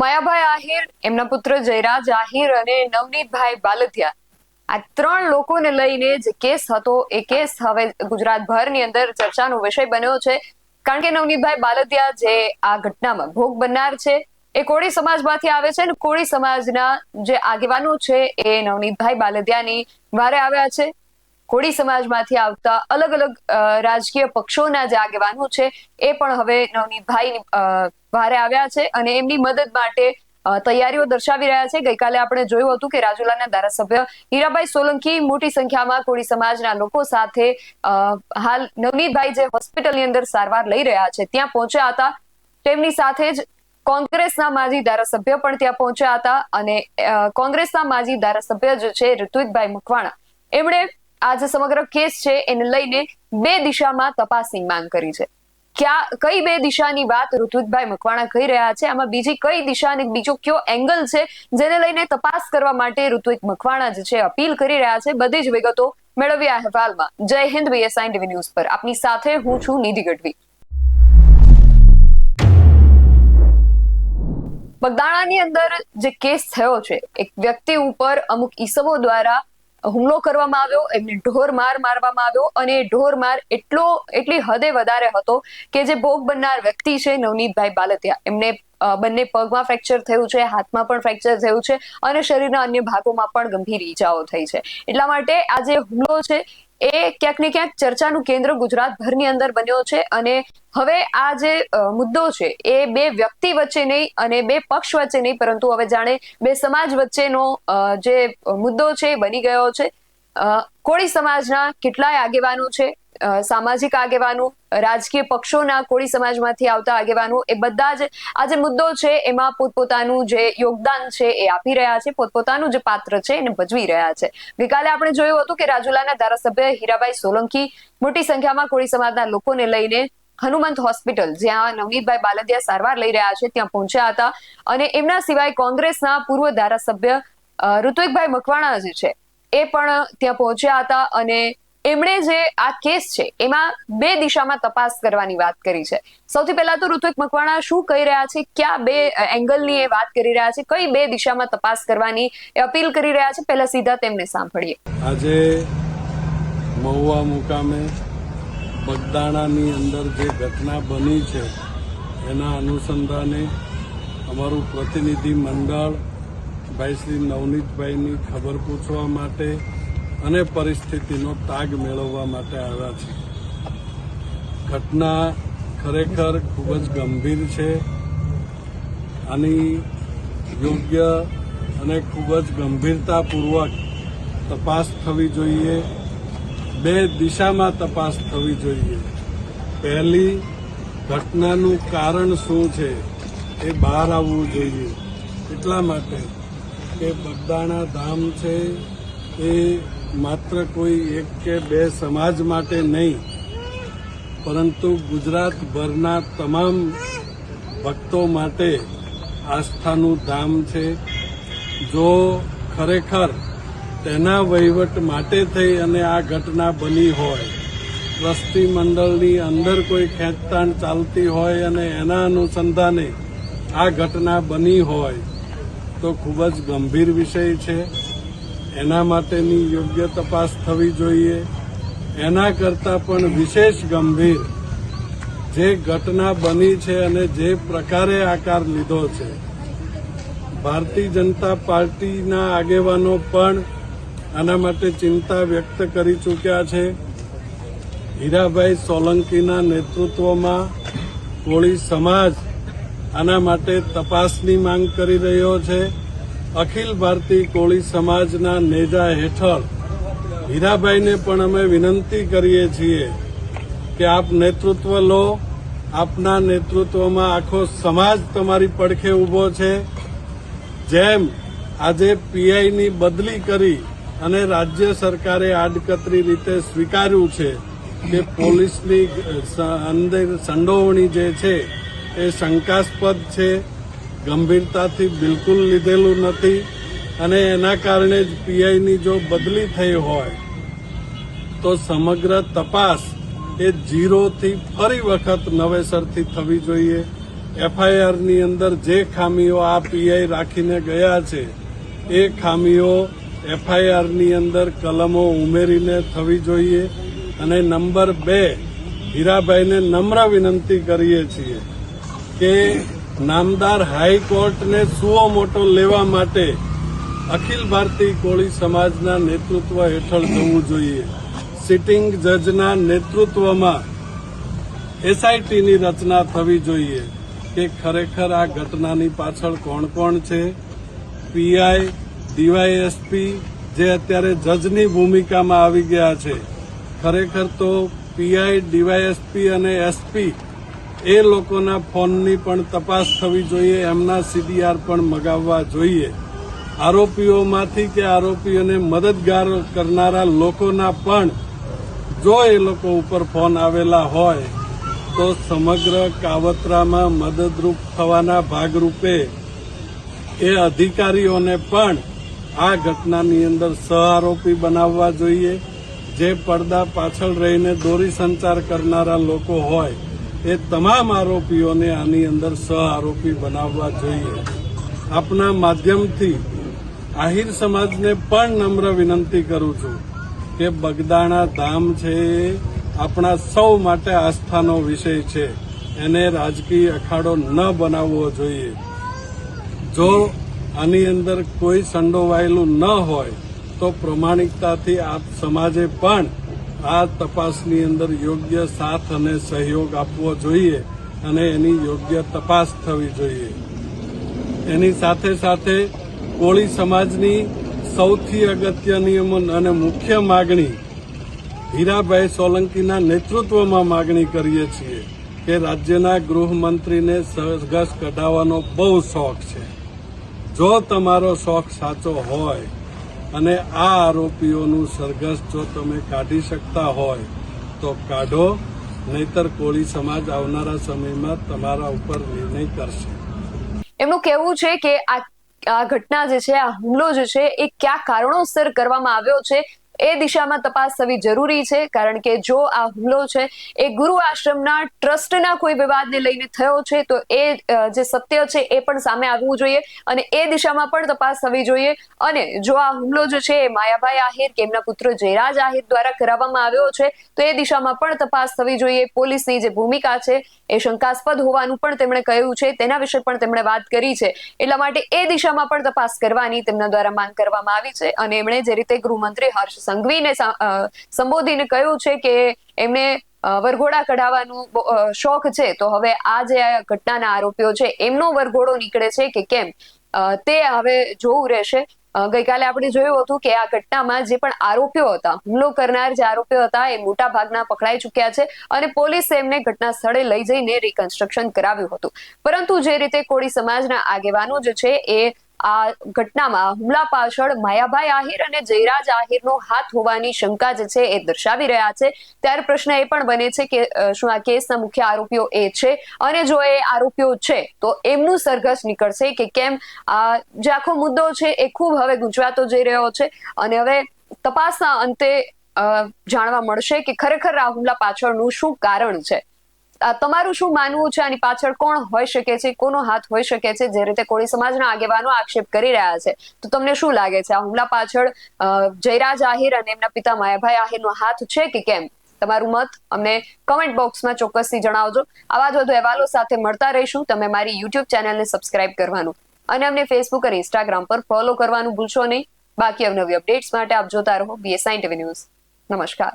માયાભાઈ આહિર, એમના પુત્ર જયરાજ આહિર અને નવનીતભાઈ બાલધિયા. આ ત્રણ લોકોને લઈને જે કેસ હતો, એ કેસ હવે ગુજરાતભરની અંદર ચર્ચાનો વિષય બન્યો છે. કારણ કે નવનીતભાઈ બાલધિયા જે આ ઘટનામાં ભોગ બનનાર છે, એ કોળી સમાજમાંથી આવે છે અને કોળી સમાજના જે આગેવાનો છે, એ નવનીતભાઈ બાલધિયાની વારે આવ્યા છે. કોળી સમાજમાંથી આવતા અલગ અલગ રાજકીય પક્ષોના જે આગેવાનો છે, એ પણ હવે નવનીતભાઈ ભારે આવ્યા છે અને એમની મદદ માટે તૈયારીઓ દર્શાવી રહ્યા છે. ગઈકાલે આપણે જોયું હતું કે રાજુલાના ધારાસભ્ય હીરાભાઈ સોલંકી મોટી સંખ્યામાં કોળી સમાજના લોકો સાથે હાલ નવનીતભાઈ જે હોસ્પિટલની અંદર સારવાર લઈ રહ્યા છે, ત્યાં પહોંચ્યા હતા. તેમની સાથે જ કોંગ્રેસના માજી ધારાસભ્ય પણ ત્યાં પહોંચ્યા હતા અને કોંગ્રેસના માજી ધારાસભ્ય જે છે ઋત્વિકભાઈ મકવાણા. એમણે આ જે સમગ્ર કેસ છે એને લઈને બે દિશામાં તપાસની માંગ કરી છે. ક્યાં, કઈ બે દિશાની વાત ઋત્વિકભાઈ મકવાણા કહી રહ્યા છે? આમાં બીજી કઈ દિશા અને બીજો કયો એંગલ છે જેને લઈને તપાસ કરવા માટે ઋત્વિક મકવાણા જે છે અપીલ કરી રહ્યા છે? બધી જ વિગતો મેળવી આ અહેવાલમાં. જય હિન્દ બીએસઆઈ ટીવી ન્યૂઝ પર. આપની સાથે હું છું નિધિ ગઢવી. બગદાણાની અંદર જે કેસ થયો છે, એક વ્યક્તિ ઉપર અમુક ઈસમો દ્વારા હુમલો કરવામાં આવ્યો, એમને ઢોર માર મારવામાં આવ્યો અને ઢોર માર એટલો, એટલી હદે વધારે હતો કે જે ભોગ બનનાર વ્યક્તિ છે નવનીતભાઈ બાલતિયા. એમને બંને પગમાં ફ્રેક્ચર થયું છે, હાથમાં પણ ફ્રેક્ચર થયું છે અને શરીરના અન્ય ભાગોમાં પણ ગંભીર ઈજાઓ થઈ છે. એટલા માટે આ જે હુમલો છે, એ ક્યાંક ને ક્યાંક ચર્ચાનું કેન્દ્ર ગુજરાતભરની અંદર બન્યો છે અને હવે આ જે મુદ્દો છે, એ બે વ્યક્તિ વચ્ચે નહીં અને બે પક્ષ વચ્ચે નહીં, પરંતુ હવે જાણે બે સમાજ વચ્ચેનો જે મુદ્દો છે એ બની ગયો છે. કોળી સમાજના કેટલાય આગેવાનો છે સામાજિક આગેવાનો, રાજકીય પક્ષોના કોળી સમાજમાંથી આવતા આગેવાનો, એ બધા જ આ જે મુદ્દો છે, એમાં પોતપોતાનું જે યોગદાન છે, એ આપી રહ્યા છે, પોતપોતાનું જે પાત્ર છે, એને ભજવી રહ્યા છે. ગઈકાલે આપણે જોયું હતું કે રાજુલાના ધારાસભ્ય હીરાભાઈ સોલંકી મોટી સંખ્યામાં કોળી સમાજના લોકોને લઈને હનુમંત હોસ્પિટલ, જ્યાં નવનીતભાઈ બાલદિયા સારવાર લઈ રહ્યા છે, ત્યાં પહોંચ્યા હતા. અને એમના સિવાય કોંગ્રેસના પૂર્વ ધારાસભ્ય ઋત્વિકભાઈ મકવાણા જે છે એ પણ ત્યાં પહોંચ્યા હતા અને એમણે જે આ કેસ છે, એમાં બે દિશામાં તપાસ કરવાની વાત કરી છે. સૌથી પહેલા તો ઋત્વિક મકવાણા શું કહી રહ્યા છે, ક્યાં બે એંગલની એ વાત કરી રહ્યા છે, કઈ બે દિશામાં તપાસ કરવાની એ અપીલ કરી રહ્યા છે, પહેલા સીધા તેમને સાંભળીએ. આજે મહુવા મુકામે બગદાણાની અંદર જે ઘટના બની છે, એના અનુસંધાને અમારું પ્રતિનિધિ મંડળ ભાઈ શ્રી નવનીતભાઈની ખબર પૂછવા માટે અને પરિસ્થિતિનો તાગ મેળવવા માટે આવ્યા છે. ઘટના ખરેખર ખૂબ જ ગંભીર છે. આની યોગ્ય અને ખૂબ જ ગંભીરતાપૂર્વક તપાસ થવી જોઈએ. બે દિશામાં તપાસ થવી જોઈએ. પહેલી, ઘટનાનું કારણ શું છે એ બહાર આવવું જોઈએ. એટલા માટે કે બગદાણા ધામ છે એ માત્ર કોઈ એક કે બે સમાજ માટે નહીં, પરંતુ ગુજરાતભરના તમામ ભક્તો માટે આસ્થાનું ધામ છે. જો ખરેખર તેના વહીવટ માટે થઈ અને આ ઘટના બની હોય, ટ્રસ્ટી મંડળની અંદર કોઈ ખેંચતાણ ચાલતી હોય અને એના અનુસંધાને આ ઘટના બની હોય તો ખૂબ જ ગંભીર વિષય છે. એના માટેની યોગ્ય તપાસ થવી જોઈએ. એના કરતાં પણ વિશેષ ગંભીર જે ઘટના બની છે અને જે પ્રકારે આકાર લીધો છે. ભારતીય જનતા પાર્ટીના આગેવાનો પણ આના માટે ચિંતા વ્યક્ત કરી ચૂક્યા છે. હીરાભાઈ સોલંકીના નેતૃત્વમાં કોળી સમાજ આના માટે તપાસની માંગ કરી રહ્યો છે. અખિલ ભારતીય કોળી સમાજના નેજા હેઠળ હીરાભાઈને પણ અમે વિનંતી કરીએ છીએ કે આપ નેતૃત્વ લો. આપના નેતૃત્વમાં આખો સમાજ તમારી પડખે ઊભો છે. જેમ આજે પીઆઈની બદલી કરી અને રાજ્ય સરકારે આડકતરી રીતે સ્વીકાર્યું છે કે પોલીસની અંદર સંડોવણી જે છે એ શંકાસ્પદ છે. ગંભીરતાથી બિલકુલ લીધેલું નથી અને એના કારણે જ પીઆઈની જો બદલી થઈ હોય, તો સમગ્ર તપાસ એ જીરોથી ફરી વખત નવેસરથી થવી જોઈએ. એફઆઈઆરની અંદર જે ખામીઓ આ પીઆઈ રાખીને ગયા છે, એ ખામીઓ એફઆઈઆરની અંદર કલમો ઉમેરીને થવી જોઈએ અને નંબર બે હીરાભાઈને નમ્ર વિનંતી કરીએ છીએ કે નામદાર હાઈકોર્ટને સુઓ મોટો લેવા માટે અખિલ ભારતીય કોળી સમાજના નેતૃત્વ હેઠળ જવું જોઈએ. સિટિંગ જજના નેતૃત્વમાં એસઆઈટીની રચના થવી જોઈએ કે ખરેખર આ ઘટનાની પાછળ કોણ કોણ છે? પીઆઈ, ડીવાયએસપી જે અત્યારે જજની ભૂમિકામાં આવી ગયા છે. ખરેખર તો પીઆઈ, ડીવાયએસપી અને એસપી એ લોકોના ફોનની પણ તપાસ થવી જોઈએ, એમના સીડીઆર પણ મગાવવા જોઈએ. આરોપીઓમાંથી કે આરોપીઓને મદદગાર કરનારા લોકોના પણ જો એ લોકો ઉપર ફોન આવેલા હોય, તો સમગ્ર કાવતરામાં મદદરૂપ થવાના ભાગરૂપે એ અધિકારીઓને પણ આ ઘટનાની અંદર સહ આરોપી બનાવવા જોઈએ. જે પડદા પાછળ રહીને દોરી સંચાર કરનારા લોકો હોય એ તમામ આરોપીઓને આની અંદર સહ આરોપી બનાવવા જોઈએ. આપના માધ્યમથી આહિર સમાજને પણ નમ્ર વિનંતી કરું છું કે બગદાણા ધામ છે આપણા સૌ માટે આસ્થાનો વિષય છે. એને રાજકીય અખાડો ન બનાવવો જોઈએ. જો આની અંદર કોઈ સંડોવાયેલું ન હોય, તો પ્રમાણિકતાથી આપ સમાજે પણ આ તપાસની અંદર યોગ્ય સાથ અને સહયોગ આપવો જોઈએ અને એની યોગ્ય તપાસ થવી જોઈએ. એની સાથે સાથે કોળી સમાજની સૌથી અગત્યની અને મુખ્ય માગણી હીરાભાઈ સોલંકીના નેતૃત્વમાં માગણી કરીએ છીએ કે રાજ્યના ગૃહમંત્રીને સરઘસ કઢાવવાનો બહુ શોખ છે. જો તમારો શોખ સાચો હોય અને આ આરોપીઓનું સરઘસ જો તમે કાઢી શકતા હોય, તો કાઢો. નહીતર કોળી સમાજ આવનારા સમયમાં તમારા ઉપર નિર્ણય કરશે. એમનું કહેવું છે કે આ આ ઘટના જે છે, આ હુમલો જે છે, એ કયા કારણોસર કરવામાં આવ્યો છે? એ દિશામાં તપાસ થવી જરૂરી છે, કારણ કે જો આ હુમલો છે, એ ગુરુ આશ્રમના ટ્રસ્ટના કોઈ વિવાદને લઈને થયો છે, તો એ જે સત્ય છે, એ પણ સામે આવવું જોઈએ અને એ દિશામાં પણ તપાસ થવી જોઈએ. અને જો આ હુમલો જે છે, એ માયાભાઈ આહિર કે એમના પુત્ર જયરાજ આહિર દ્વારા કરાવવામાં આવ્યો છે, તો એ દિશામાં પણ તપાસ થવી જોઈએ. પોલીસની જે ભૂમિકા છે, એ શંકાસ્પદ હોવાનું પણ તેમણે કહ્યું છે. તેના વિશે પણ તેમણે વાત કરી છે. એટલા માટે એ દિશામાં પણ તપાસ કરવાની તેમના દ્વારા માંગ કરવામાં આવી છે અને એમણે જે રીતે ગૃહમંત્રી હર્ષ સંઘવીને સંબોધીને કહ્યું છે કે એમને વરઘોડા કઢાવવાનું શોખ છે. તો હવે આ જે ઘટનાના આરોપીઓ છે, એમનો વરઘોડો નીકળે છે કે કેમ? તે હવે જોવું રહેશે. ગઈકાલે આપણે જોયું હતું કે આ ઘટનામાં જે પણ આરોપીઓ હતા, હુમલો કરનાર જે આરોપીઓ હતા, એ મોટા ભાગના પકડાઈ ચુક્યા છે અને પોલીસે એમને ઘટના સ્થળે લઈ જઈને રિકન્સ્ટ્રક્શન કરાવ્યું હતું. પરંતુ જે રીતે કોળી સમાજના આગેવાનો જે છે, એ આ ઘટનામાં હુમલા પાછળ માયાભાઈ આહિર અને જયરાજ આહિરનો હાથ હોવાની શંકા જે છે એ દર્શાવી રહ્યા છે. ત્યારે પ્રશ્ન એ પણ બને છે કે શું આ કેસના મુખ્ય આરોપીઓ એ છે? અને જો એ આરોપીઓ છે, તો એમનું સરઘસ નીકળશે કે કેમ? આ જે આખો મુદ્દો છે એ ખૂબ હવે ગુંચવાતો જઈ રહ્યો છે. અને હવે તપાસના અંતે જાણવા મળશે કે ખરેખર આ હુમલા પાછળનું શું કારણ છે. તમારું શું માનવું છે? આની પાછળ કોણ હોઈ શકે છે? કોનો હાથ હોઈ શકે છે? જે રીતે કોળી સમાજના આગેવાનો આક્ષેપ કરી રહ્યા છે. તો તમને શું લાગે છે? આ હુમલા પાછળ જયરાજ આહિર અને એમના પિતા માયાભાઈ આહિરનો હાથ છે કે કેમ? તમારું મત અમને કમેન્ટ બોક્સમાં ચોક્કસથી જણાવજો. આવા જ વધુ અહેવાલો સાથે મળતા રહીશું. તમે મારી યુટ્યુબ ચેનલને સબસ્ક્રાઇબ કરવાનું અને અમને ફેસબુક અને ઇન્સ્ટાગ્રામ પર ફોલો કરવાનું ભૂલશો નહીં. બાકી અવનવી અપડેટ્સ માટે આપ જોતા રહો બીએસઆઈ ટીવી ન્યૂઝ નમસ્કાર.